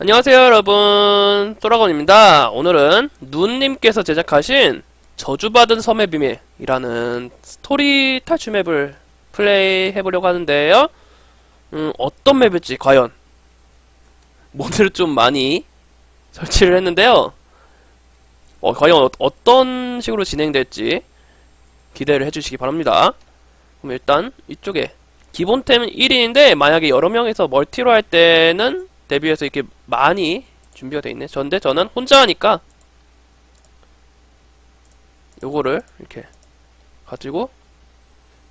안녕하세요 여러분. 또라곤입니다. 오늘은 눈님께서 제작하신 저주받은 섬의 비밀이라는 스토리 탈출 맵을 플레이 해보려고 하는데요. 음, 어떤 맵일지 과연 모드를 좀 많이 설치를 했는데요 어, 과연 어, 떤 식으로 진행될지 기대를 해주시기 바랍니다 그럼 일단 이쪽에 기본템은 1인인데 만약에 여러 명이서 멀티로 할 때는 대비해서 이렇게 많이 준비가 돼 있네. 전데 저는 혼자 하니까 요거를 이렇게 가지고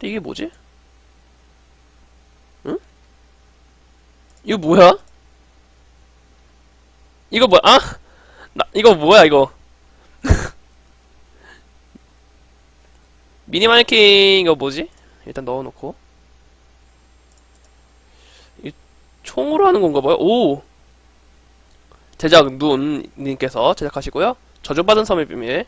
이게 뭐지? 응? 이거 뭐야? 이거 뭐야? 아! 나 이거 뭐야 이거? 미니 마네킹 이거 뭐지? 일단 넣어놓고 이 총으로 하는 건가 봐요. 오! 제작 눈님께서 제작하시고요. 저주받은 섬의 비밀.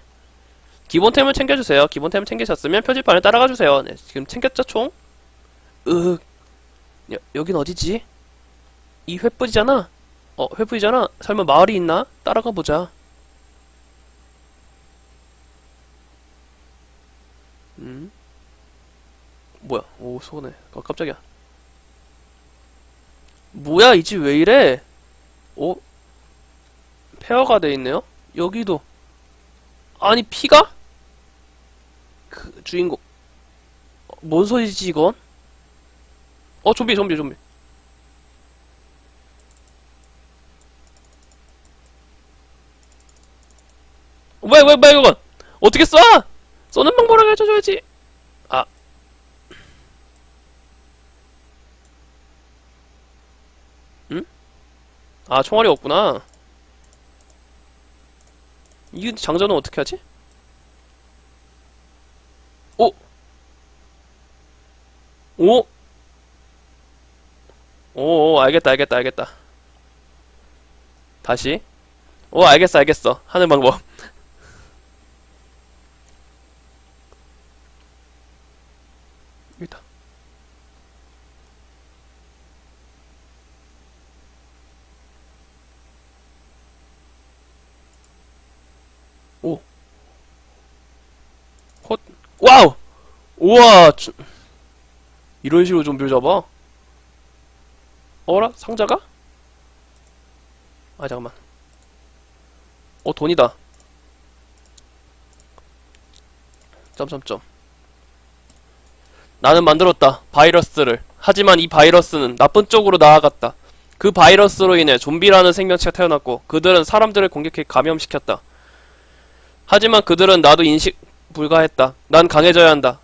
기본템을 챙겨주세요. 기본템을 챙기셨으면 표지판을 따라가 주세요. 네, 지금 챙겼죠, 총? 으, 여, 여긴 어디지? 이 횃불이잖아? 어, 횃불이잖아? 설마 마을이 있나? 따라가 보자. 음? 뭐야? 오, 소네. 어, 깜짝이야. 뭐야, 이 집 왜 이래? 어? 페어가 돼 있네요? 여기도. 아니, 피가? 그, 주인공. 어, 뭔 소리지, 이건? 어, 좀비, 좀비, 좀비. 뭐야, 뭐야, 뭐야, 이건? 어떻게 쏴? 쏘는 방법을 알려줘야지. 아. 응? 아, 총알이 없구나. 이 장전은 어떻게 하지? 오! 오! 오, 알겠다, 알겠다, 알겠다. 다시. 오, 알겠어, 알겠어. 하는 방법. 여기다. 오. 헛. 와우! 우와! 저- 이런 식으로 좀비를 잡아? 어라? 상자가? 아, 잠깐만. 어, 돈이다. 점점점. 나는 만들었다. 바이러스를. 하지만 이 바이러스는 나쁜 쪽으로 나아갔다. 그 바이러스로 인해 좀비라는 생명체가 태어났고 그들은 사람들을 공격해 감염시켰다. 하지만 그들은 나도 인식 불가했다. 난 강해져야 한다.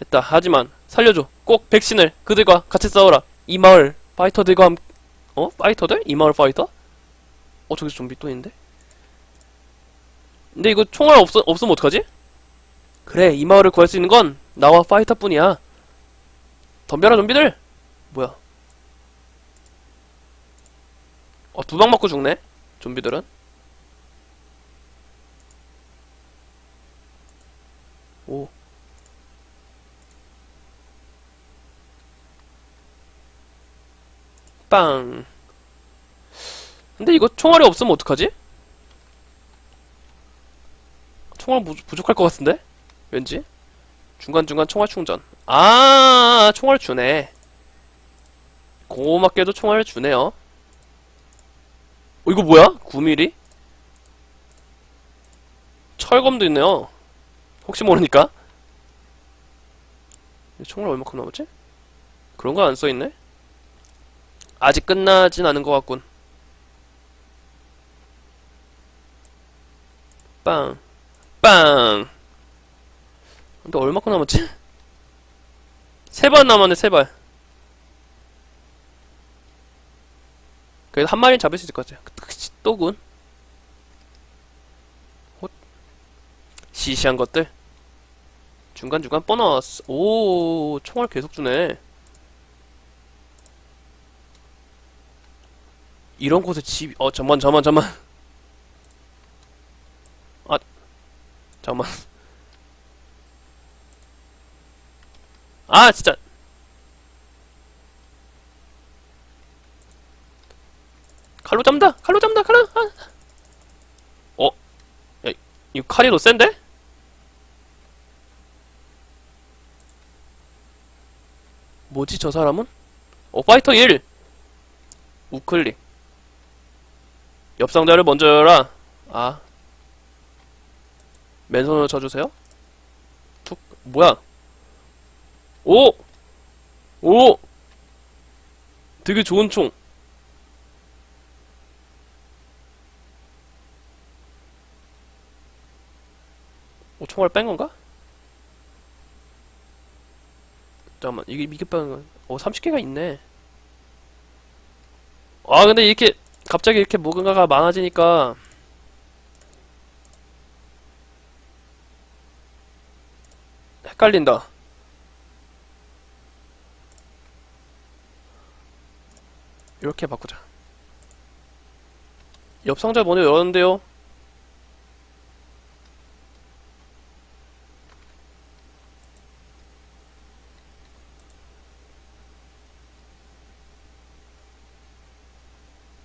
했다. 하지만 살려줘. 꼭 백신을 그들과 같이 싸워라. 이 마을 파이터들과 함 어? 파이터들? 이 마을 파이터? 어 저기서 좀비 또 있는데? 근데 이거 총알 없, 없으면 어떡하지? 그래 이 마을을 구할 수 있는 건 나와 파이터뿐이야. 덤벼라 좀비들! 뭐야? 어두 방 맞고 죽네? 좀비들은? 오. 빵. 근데 이거 총알이 없으면 어떡하지? 총알 부, 부족할 것 같은데? 왠지? 중간중간 총알 충전. 아, 총알 주네. 고맙게도 총알을 주네요. 어, 이거 뭐야? 9mm? 철검도 있네요. 혹시 모르니까. 총알 얼마큼 남았지? 그런 거 안 써있네? 아직 끝나진 않은 것 같군. 빵. 빵! 근데 얼마큼 남았지? 세 발 남았네, 세 발. 그래도 한 마리는 잡을 수 있을 것 같아요. 또군. 시시한 것들. 중간중간 보너스. 오, 총알 계속 주네. 이런 곳에 집, 어, 잠만, 잠만, 잠만. 아, 잠만. 아, 진짜. 칼로 잡는다! 칼로 잡는다! 칼로! 아. 어? 야, 더 센데? 뭐지, 저 사람은? 어, 파이터 1! 우클릭. 옆 상자를 먼저 열라. 아. 맨손으로 쳐주세요. 툭. 뭐야? 오! 오! 되게 좋은 총. 총알 뺀 건가? 잠깐만, 이게, 이게 뺀 건, 어, 30개가 있네. 아, 근데 이렇게, 갑자기 이렇게 뭔가가 많아지니까, 헷갈린다. 이렇게 바꾸자. 옆 상자 먼저 열었는데요.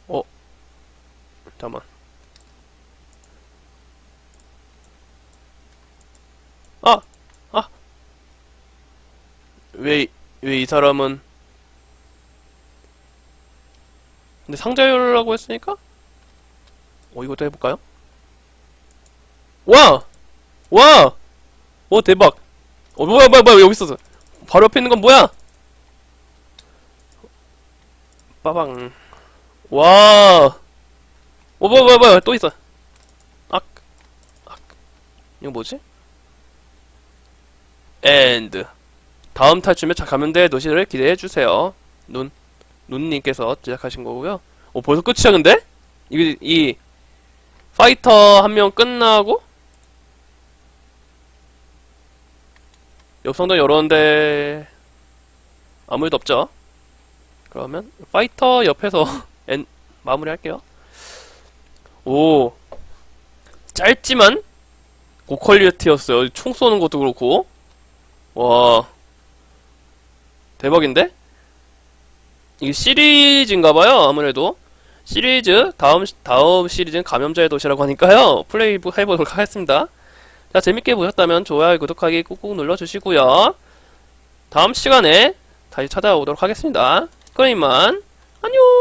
어, 잠깐만. 아, 아. 왜, 왜 이 사람은 근데 상자 열라고 했으니까? 어, 이것도 해볼까요? 와! 와! 오, 대박! 어, 뭐야, 뭐야, 뭐야, 여기 있었어. 바로 옆에 있는 건 뭐야? 빠방. 와! 어, 뭐야, 뭐야, 뭐야, 또 있어. 악. 악. 이거 뭐지? 엔드. 다음 탈춤에 감염대 노시를 기대해주세요. 눈. 눈님께서 제작하신 거고요. 오 벌써 끝이야 근데? 이게 이 파이터 한 명 끝나고 옆성도 열었는데 아무 일도 없죠? 그러면 파이터 옆에서 엔 마무리 할게요. 오 짧지만 고퀄리티였어요. 총 쏘는 것도 그렇고 와 대박인데? 이게 시리즈인가봐요, 아무래도. 시리즈, 다음, 다음 시리즈는 감염자의 도시라고 하니까요. 플레이 해보도록 하겠습니다. 자, 재밌게 보셨다면 좋아요, 구독하기 꾹꾹 눌러주시고요. 다음 시간에 다시 찾아오도록 하겠습니다. 그럼 이만, 안녕!